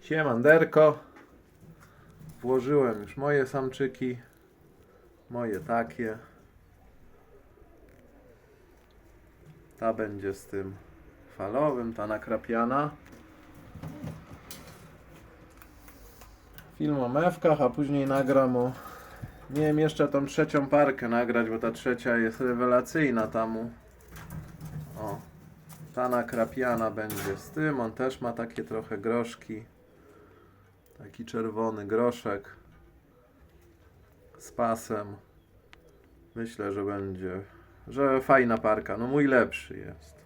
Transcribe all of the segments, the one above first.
Siemanderko. Włożyłem już moje samczyki. Moje takie. Ta będzie z tym falowym, ta nakrapiana. Film o mewkach, a później nagram o... Nie wiem, jeszcze tą trzecią parkę nagrać, bo ta trzecia jest rewelacyjna tamu. O. Ta nakrapiana będzie z tym. On też ma takie trochę groszki. Taki czerwony groszek. Z pasem. Myślę, że będzie. Że fajna parka. No mój lepszy jest.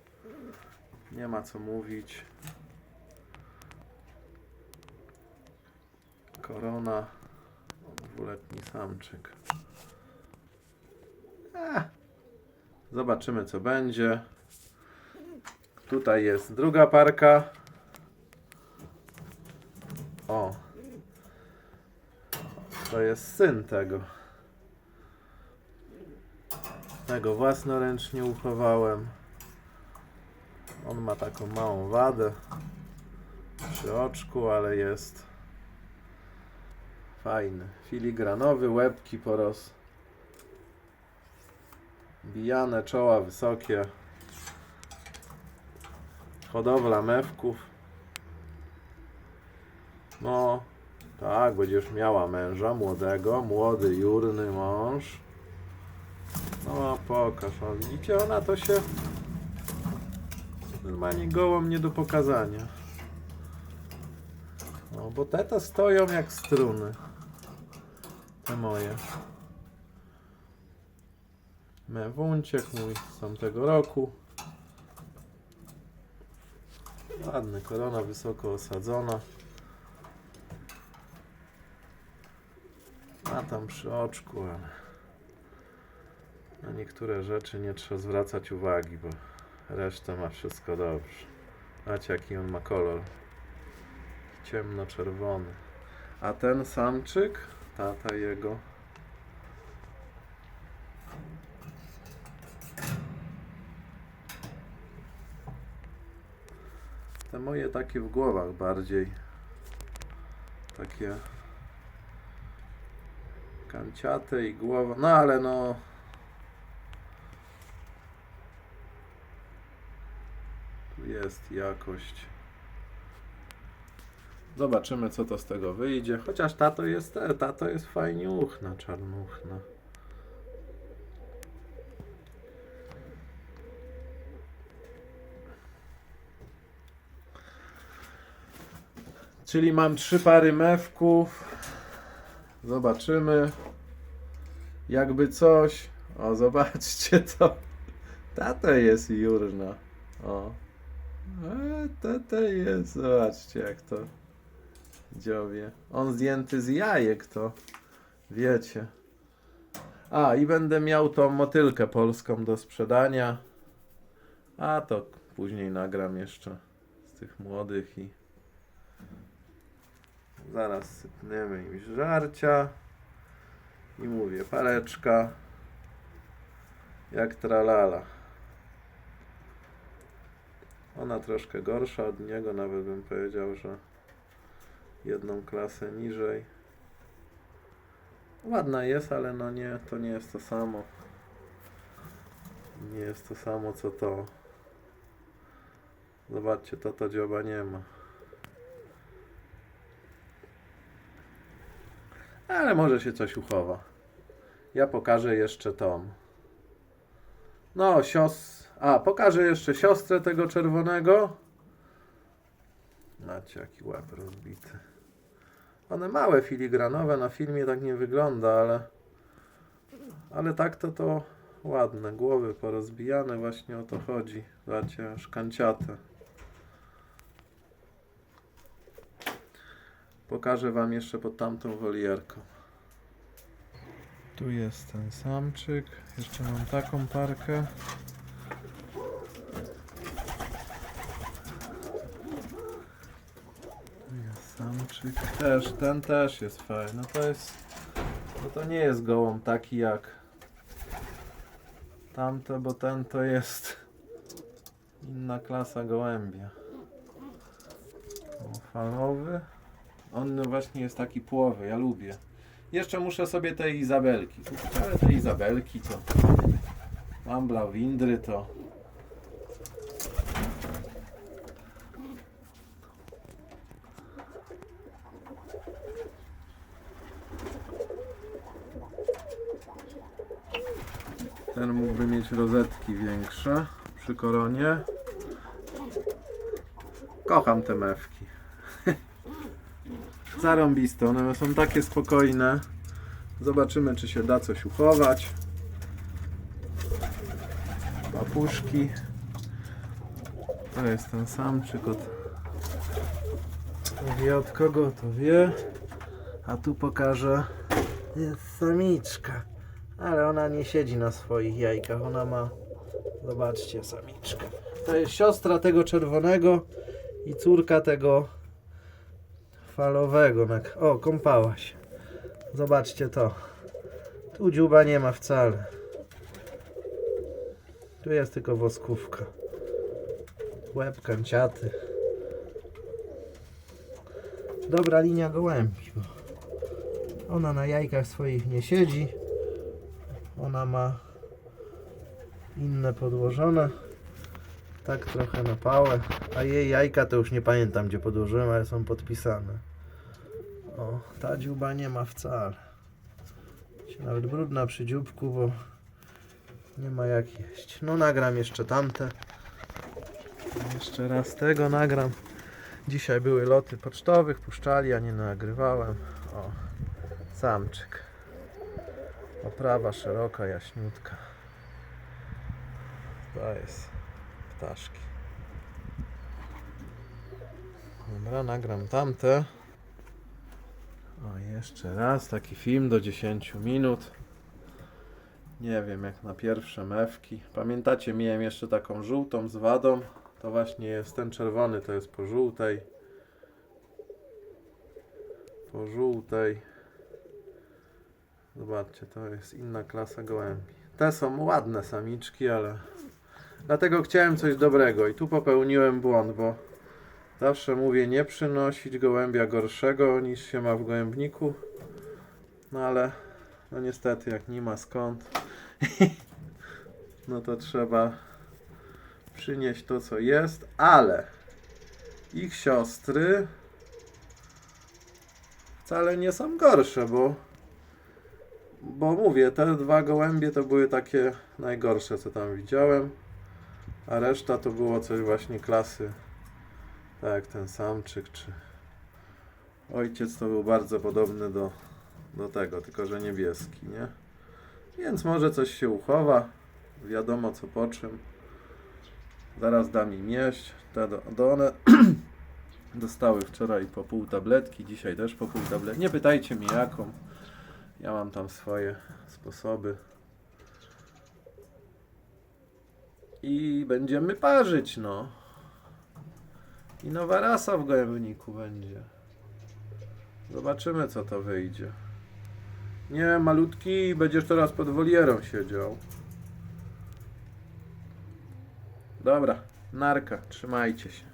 Nie ma co mówić. Korona. Dwuletni samczyk. Eh. Zobaczymy co będzie. Tutaj jest druga parka. O. To jest syn tego. Tego własnoręcznie uchowałem. On ma taką małą wadę przy oczku, ale jest fajny. Filigranowy, łebki poroz. Bijane czoła wysokie. Hodowla mewków. No, tak, będziesz miała męża młodego, młody, jurny mąż. No, pokaż, o, widzicie, ona to się normalnie gołą nie do pokazania. No, bo te to stoją jak struny. Te moje. Mewunciek mój z tamtego roku. Ładny, korona wysoko osadzona. A tam przy oczku, ale na niektóre rzeczy nie trzeba zwracać uwagi, bo reszta ma wszystko dobrze. Macie jaki on ma kolor. Ciemno-czerwony. A ten samczyk, tata jego, Te moje takie w głowach bardziej. Takie kanciate i głowa. No ale no. Tu jest jakość. Zobaczymy co to z tego wyjdzie. Chociaż tato jest, e, tato jest fajnie uchna, czarnuchna. Czyli mam trzy pary mewków. Zobaczymy. Jakby coś. O, zobaczcie to. Tata jest jurna. O. E, tata jest. Zobaczcie jak to dziowie. On zdjęty z jajek to. Wiecie. A, i będę miał tą motylkę polską do sprzedania. A to później nagram jeszcze z tych młodych i Zaraz sypniemy im żarcia. I mówię, paleczka. Jak tralala. Ona troszkę gorsza od niego, nawet bym powiedział, że jedną klasę niżej. Ładna jest, ale no nie, to nie jest to samo. Nie jest to samo co to. Zobaczcie, to to dzioba nie ma. Ale może się coś uchowa. Ja pokażę jeszcze tą. No, sios... A, pokażę jeszcze siostrę tego czerwonego. Macie jaki łeb rozbity. One małe, filigranowe, na filmie tak nie wygląda, ale... Ale tak to to ładne. Głowy porozbijane, właśnie o to chodzi. Zobaczcie, szkanciate. Pokażę Wam jeszcze pod tamtą wolierką. Tu jest ten samczyk. Jeszcze mam taką parkę. Tu jest samczyk. Też, ten też jest fajny. To jest. No to nie jest gołąb taki jak tamte, bo ten to jest inna klasa gołębia. Falowy. On właśnie jest taki płowy, ja lubię. Jeszcze muszę sobie te Izabelki ale te Izabelki to... Mam blawindry to... Ten mógłby mieć rozetki większe przy koronie. Kocham te mewki. Zarąbiste, one są takie spokojne. Zobaczymy, czy się da coś uchować. Papuszki. To jest ten od... Kto wie od kogo, to wie. A tu pokażę. Jest samiczka. Ale ona nie siedzi na swoich jajkach. Ona ma... Zobaczcie, samiczka. To jest siostra tego czerwonego i córka tego falowego. O, kąpała się. Zobaczcie to. Tu dziuba nie ma wcale. Tu jest tylko woskówka. Łeb kanciaty. Dobra linia gołębi. Ona na jajkach swoich nie siedzi. Ona ma inne podłożone. Tak trochę na pałę. A jej jajka to już nie pamiętam gdzie podłożyłem, ale są podpisane. O, ta dziuba nie ma wcale. Się nawet brudna przy dzióbku, bo nie ma jak jeść. No nagram jeszcze tamte. Jeszcze raz tego nagram. Dzisiaj były loty pocztowych, puszczali, a nie nagrywałem. O, samczyk. Oprawa szeroka, jaśniutka. To jest ptaszki. Dobra, nagram tamte. O, jeszcze raz taki film do 10 minut. Nie wiem, jak na pierwsze mewki. Pamiętacie, miałem jeszcze taką żółtą z wadą. To właśnie jest ten czerwony, to jest po żółtej. Po żółtej. Zobaczcie, to jest inna klasa gołębi. Te są ładne samiczki, ale dlatego chciałem coś dobrego i tu popełniłem błąd, bo zawsze mówię nie przynosić gołębia gorszego niż się ma w gołębniku. No ale no niestety jak nie ma skąd, no to trzeba przynieść to co jest, ale ich siostry wcale nie są gorsze, bo bo mówię, te dwa gołębie to były takie najgorsze, co tam widziałem, a reszta to było coś właśnie klasy, tak ten samczyk, czy ojciec to był bardzo podobny do, do tego, tylko że niebieski, nie? Więc może coś się uchowa, wiadomo co po czym. Zaraz dam im jeść, te do, do one dostały wczoraj po pół tabletki, dzisiaj też po pół tabletki, nie pytajcie mi jaką. Ja mam tam swoje sposoby. I będziemy parzyć, no. I nowa rasa w gołębniku będzie. Zobaczymy, co to wyjdzie. Nie, malutki, będziesz teraz pod wolierą siedział. Dobra, narka, trzymajcie się.